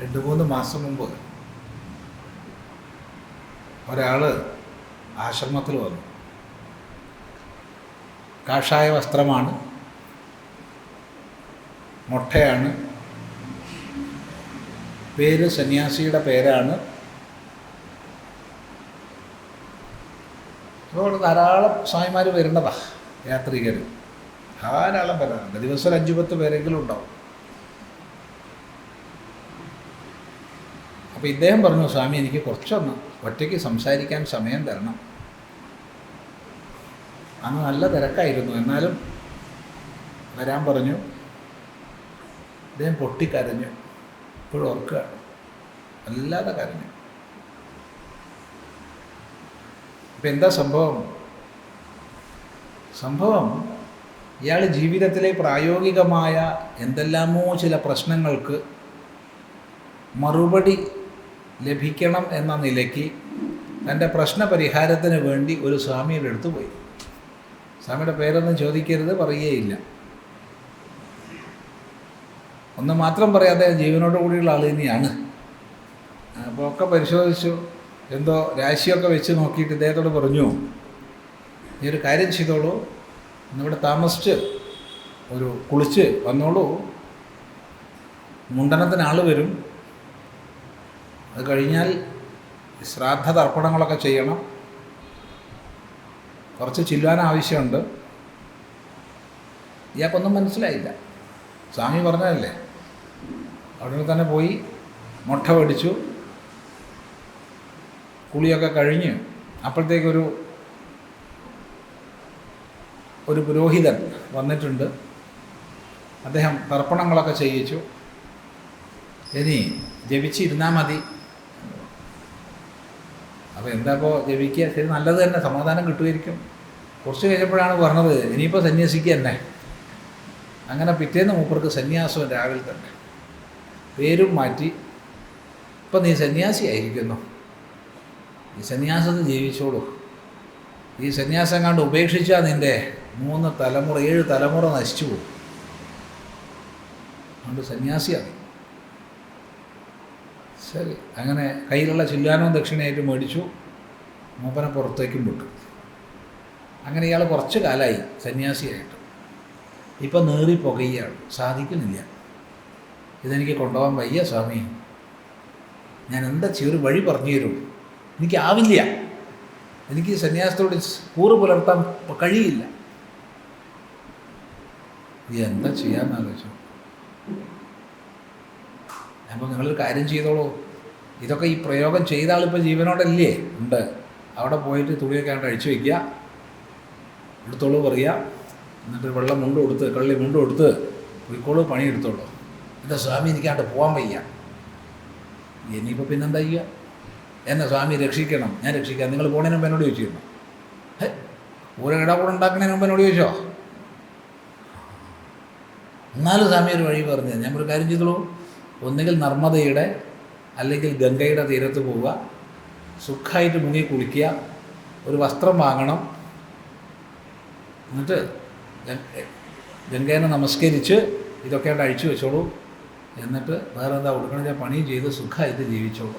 രണ്ട് മൂന്ന് മാസം മുമ്പ് ഒരാൾ ആശ്രമത്തിൽ വന്നു. കാഷായ വസ്ത്രമാണ്. മുട്ടയാണ്. പേര് സന്യാസിയുടെ പേരാണ്. ഇവിടെ ധാരാളം സ്വാമിമാർ വരുന്നതാ യാത്രികർ ധാരാളം വരാറുണ്ട്. ദിവസം അഞ്ചു പത്ത് പേരെങ്കിലും ഉണ്ടാവും. അപ്പോൾ ഇദ്ദേഹം പറഞ്ഞു സ്വാമി എനിക്ക് കുറച്ചൊന്ന് ഒറ്റയ്ക്ക് സംസാരിക്കാൻ സമയം തരണം. അന്ന് നല്ല തിരക്കായിരുന്നു. എന്നാലും വരാൻ പറഞ്ഞു. അദ്ദേഹം പൊട്ടിക്കരഞ്ഞു. ഇപ്പോഴും ഓർക്കുകയാണ് വല്ലാതെ കരഞ്ഞു. ഇപ്പം എന്താ സംഭവം? സംഭവം ഇയാൾ ജീവിതത്തിലെ പ്രായോഗികമായ എന്തെല്ലാമോ ചില പ്രശ്നങ്ങൾക്ക് മറുപടി ലഭിക്കണം എന്ന നിലയ്ക്ക് തന്റെ പ്രശ്ന പരിഹാരത്തിന് വേണ്ടി ഒരു സ്വാമിയുടെ അടുത്ത് പോയി. സ്വാമിയുടെ പേരൊന്നും ചോദിക്കരുത് പറയുകയില്ല. ഒന്ന് മാത്രം പറയാതെ ജീവനോട് കൂടിയുള്ള ആൾ തന്നെയാണ്. അപ്പോൾ ഒക്കെ പരിശോധിച്ചു. എന്തോ രാശിയൊക്കെ വെച്ച് നോക്കിയിട്ട് ഇദ്ദേഹത്തോട് പറഞ്ഞു നീ ഒരു കാര്യം ചെയ്തോളൂ. ഇന്നിവിടെ താമസിച്ച് ഒരു കുളിച്ച് വന്നോളൂ. മുണ്ടനത്തിന് ആൾ വരും. അത് കഴിഞ്ഞാൽ ശ്രാദ്ധ തർപ്പണങ്ങളൊക്കെ ചെയ്യണം. കുറച്ച് ചില്ലാൻ ആവശ്യമുണ്ട്. ഇയാൾക്കൊന്നും മനസ്സിലായില്ല. സ്വാമി പറഞ്ഞതല്ലേ? അവിടെ തന്നെ പോയി മുട്ട പഠിച്ചു കുളിയൊക്കെ കഴിഞ്ഞ് അപ്പോഴത്തേക്കൊരു ഒരു പുരോഹിതൻ വന്നിട്ടുണ്ട്. അദ്ദേഹം തർപ്പണങ്ങളൊക്കെ ചെയ്യിച്ചു. ഇനി ജപിച്ചിരുന്നാൽ മതി. അപ്പോൾ എന്താ ഇപ്പോൾ ജപിക്കുക? ശരി നല്ലത് തന്നെ. സമാധാനം കിട്ടുമായിരിക്കും. കുറച്ച് കഴിഞ്ഞപ്പോഴാണ് പറഞ്ഞത് ഇനിയിപ്പോൾ സന്യാസിക്കുക തന്നെ. അങ്ങനെ പിറ്റേന്ന് മൂപ്പർക്ക് സന്യാസം രാവിലെ തന്നെ. പേരും മാറ്റി ഇപ്പം നീ സന്യാസി ആയിരിക്കുന്നു. ഈ സന്യാസത്തിൽ ജീവിച്ചോളൂ. ഈ സന്യാസം കണ്ട് ഉപേക്ഷിച്ചാൽ നിന്റെ മൂന്ന് തലമുറ ഏഴ് തലമുറ നശിച്ചു പോകും. അതുകൊണ്ട് സന്യാസിയാണ് ശരി അങ്ങനെ കയ്യിലുള്ള ചില്ലാനവും ദക്ഷിണയായിട്ട് മേടിച്ചു. മൂപ്പനെ പുറത്തേക്കും വിട്ടു. അങ്ങനെ ഇയാൾ കുറച്ച് കാലമായി സന്യാസിയായിട്ട്. ഇപ്പം നേറി പുകയാണ്. സാധിക്കുന്നില്ല. ഇതെനിക്ക് കൊണ്ടുപോകാൻ വയ്യ സ്വാമി. ഞാൻ എന്താ ചെയ്യൊരു വഴി പറഞ്ഞു തരും. എനിക്കാവില്ല എനിക്ക് സന്യാസത്തോട് കൂറ് പുലർത്താൻ കഴിയില്ല. എന്താ ചെയ്യാന്ന് ആലോചിച്ചു. അപ്പോൾ നിങ്ങളൊരു കാര്യം ചെയ്തോളൂ. ഇതൊക്കെ ഈ പ്രയോഗം ചെയ്ത ആളിപ്പോൾ ജീവനോടല്ലേ? ഉണ്ട്. അവിടെ പോയിട്ട് തുണിയൊക്കെ അങ്ങോട്ട് അഴിച്ചു വയ്ക്കുക എടുത്തോളൂ പറയുക. എന്നിട്ട് വെള്ളം മുണ്ട് കൊടുത്ത് കള്ളി മുണ്ട് കൊടുത്ത് പോയിക്കോളൂ പണി എടുത്തോളൂ എന്റെ സ്വാമി എനിക്കാണ്ട് പോകാൻ വയ്യ. ഇനിയിപ്പോൾ പിന്നെന്താ ചെയ്യുക? എന്നെ സ്വാമി രക്ഷിക്കണം ഞാൻ രക്ഷിക്കാം. നിങ്ങൾ പോണതിന് മുമ്പ് എന്നോട് ചോദിച്ചിരുന്നു ഒരു ഇടകൂടെ ഉണ്ടാക്കുന്നതിന് മുമ്പ് എന്നോട് ചോദിച്ചോ? എന്നാലും സ്വാമി ഒരു വഴി പറഞ്ഞു ഞാൻ ഒരു കാര്യം ചെയ്തോളൂ. ഒന്നുകിൽ നർമ്മദയുടെ അല്ലെങ്കിൽ ഗംഗയുടെ തീരത്ത് പോവുക. സുഖമായിട്ട് മുങ്ങി കുളിക്കുക ഒരു വസ്ത്രം വാങ്ങണം. എന്നിട്ട് ഗംഗ- ഗംഗേനെ നമസ്കരിച്ച് ഇതൊക്കെ അഴിച്ചു വെച്ചോളൂ. എന്നിട്ട് വേറെ എന്താ കൊടുക്കണമെന്ന് പണിയും ചെയ്ത് സുഖമായിട്ട് ജീവിച്ചോളൂ.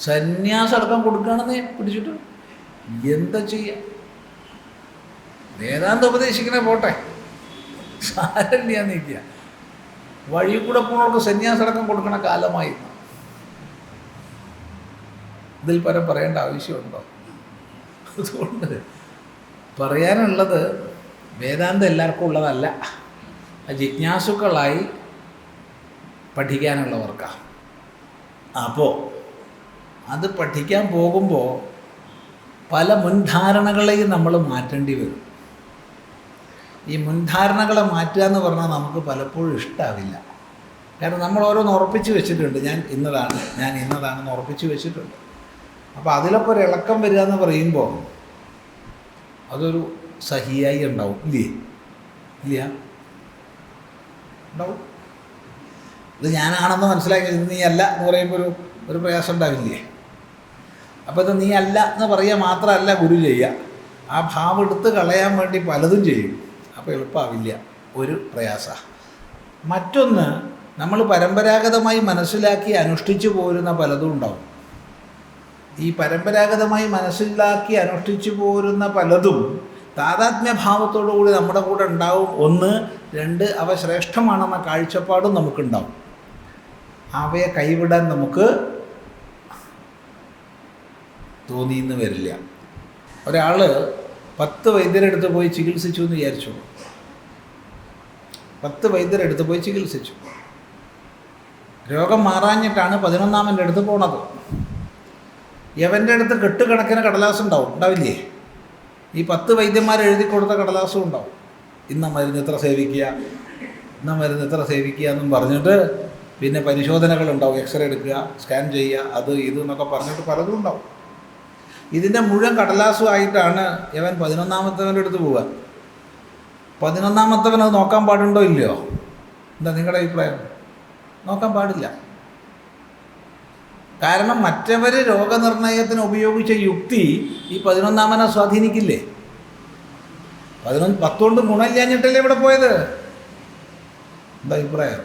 സന്യാസടക്കം കൊടുക്കുകയാണെന്ന് പിടിച്ചിട്ട്. എന്താ ചെയ്യുക വേദാന്തം ഉപദേശിക്കണേ പോട്ടെ. സാരല്ല നിൽക്കുക വഴി കൂടെ പോകുന്നവർക്ക് സന്യാസടക്കം കൊടുക്കണ കാലമായി ഇതിൽ പരം പറയേണ്ട ആവശ്യമുണ്ടോ? അതുകൊണ്ട് പറയാനുള്ളത് വേദാന്തം എല്ലാവർക്കും ഉള്ളതല്ല. ജിജ്ഞാസുക്കളായി പഠിക്കാനുള്ളവർക്കാണ് അപ്പോൾ അത് പഠിക്കാൻ പോകുമ്പോൾ പല മുൻധാരണകളെയും നമ്മൾ മാറ്റേണ്ടി വരും. ഈ മുൻധാരണകളെ മാറ്റുക എന്ന് പറഞ്ഞാൽ നമുക്ക് പലപ്പോഴും ഇഷ്ടാവില്ല. കാരണം നമ്മൾ ഓരോന്ന് ഉറപ്പിച്ച് വെച്ചിട്ടുണ്ട്. ഞാൻ ഇന്നതാണ് ഞാൻ ഇന്നതാണെന്ന് ഉറപ്പിച്ച് വെച്ചിട്ടുണ്ട്. അപ്പോൾ അതിലൊക്കെ ഒരു ഇളക്കം വരിക എന്ന് പറയുമ്പോൾ അതൊരു സഹിയായി ഉണ്ടാവും ഇല്ലേ? ഇല്ല? ഉണ്ടാവും. ഇത് ഞാനാണെന്ന് മനസ്സിലാക്കി നീ അല്ല എന്ന് പറയുമ്പോൾ ഒരു ഒരു പ്രയാസം ഉണ്ടാവില്ലേ? അപ്പോൾ ഇത് നീ അല്ല എന്ന് പറയുക മാത്രമല്ല ഗുരു ചെയ്യുക. ആ ഭാവം എടുത്ത് കളയാൻ വേണ്ടി പലതും ചെയ്യും. അപ്പോൾ എളുപ്പമാവില്ല ഒരു പ്രയാസ. മറ്റൊന്ന് നമ്മൾ പരമ്പരാഗതമായി മനസ്സിലാക്കി അനുഷ്ഠിച്ചു പോരുന്ന പലതും ഉണ്ടാവും. ഈ പരമ്പരാഗതമായി മനസ്സിലാക്കി അനുഷ്ഠിച്ചു പോരുന്ന പലതും താതാത്മ്യഭാവത്തോടു കൂടി നമ്മുടെ കൂടെ ഉണ്ടാവും. ഒന്ന് രണ്ട് അവ ശ്രേഷ്ഠമാണെന്ന കാഴ്ചപ്പാടും നമുക്കുണ്ടാവും. അവയെ കൈവിടാൻ നമുക്ക് തോന്നിയെന്ന് വരില്ല. ഒരാൾ പത്ത് വൈദ്യരെടുത്ത് പോയി ചികിത്സിച്ചു എന്ന് വിചാരിച്ചു? പത്ത് വൈദ്യരെടുത്ത് പോയി ചികിത്സിച്ചു. രോഗം മാറാഞ്ഞിട്ടാണ് പതിനൊന്നാമന്റെ അടുത്ത് പോണത്. യവന്റെ അടുത്ത് കെട്ടുകണക്കിന് കടലാസ് ഉണ്ടാവും. ഉണ്ടാവില്ലേ? ഈ പത്ത് വൈദ്യന്മാർ എഴുതി കൊടുത്ത കടലാസും ഉണ്ടാവും. ഇന്ന മരുന്ന് ഇത്ര സേവിക്കുക? ഇന്ന മരുന്ന് ഇത്ര സേവിക്കുക എന്നും പറഞ്ഞിട്ട് പിന്നെ പരിശോധനകൾ ഉണ്ടാവും. എക്സ്റേ എടുക്കുക സ്കാൻ ചെയ്യുക അത് ഇത് എന്നൊക്കെ പറഞ്ഞിട്ട് പലതും ഉണ്ടാവും. ഇതിന്റെ മുഴുവൻ കടലാസും ആയിട്ടാണ് ഇവൻ പതിനൊന്നാമത്തവന്റെ അടുത്ത് പോവുക. പതിനൊന്നാമത്തവൻ അത് നോക്കാൻ പാടുണ്ടോ ഇല്ലയോ? എന്താ നിങ്ങളുടെ അഭിപ്രായം? നോക്കാൻ പാടില്ല. കാരണം മറ്റവർ രോഗനിർണയത്തിന് ഉപയോഗിച്ച യുക്തി ഈ പതിനൊന്നാമനെ സ്വാധീനിക്കില്ലേ? പതിനൊന്ന് പത്തുകൊണ്ട് ഗുണമില്ലാഞ്ഞിട്ടല്ലേ ഇവിടെ പോയത്? എന്താ അഭിപ്രായം?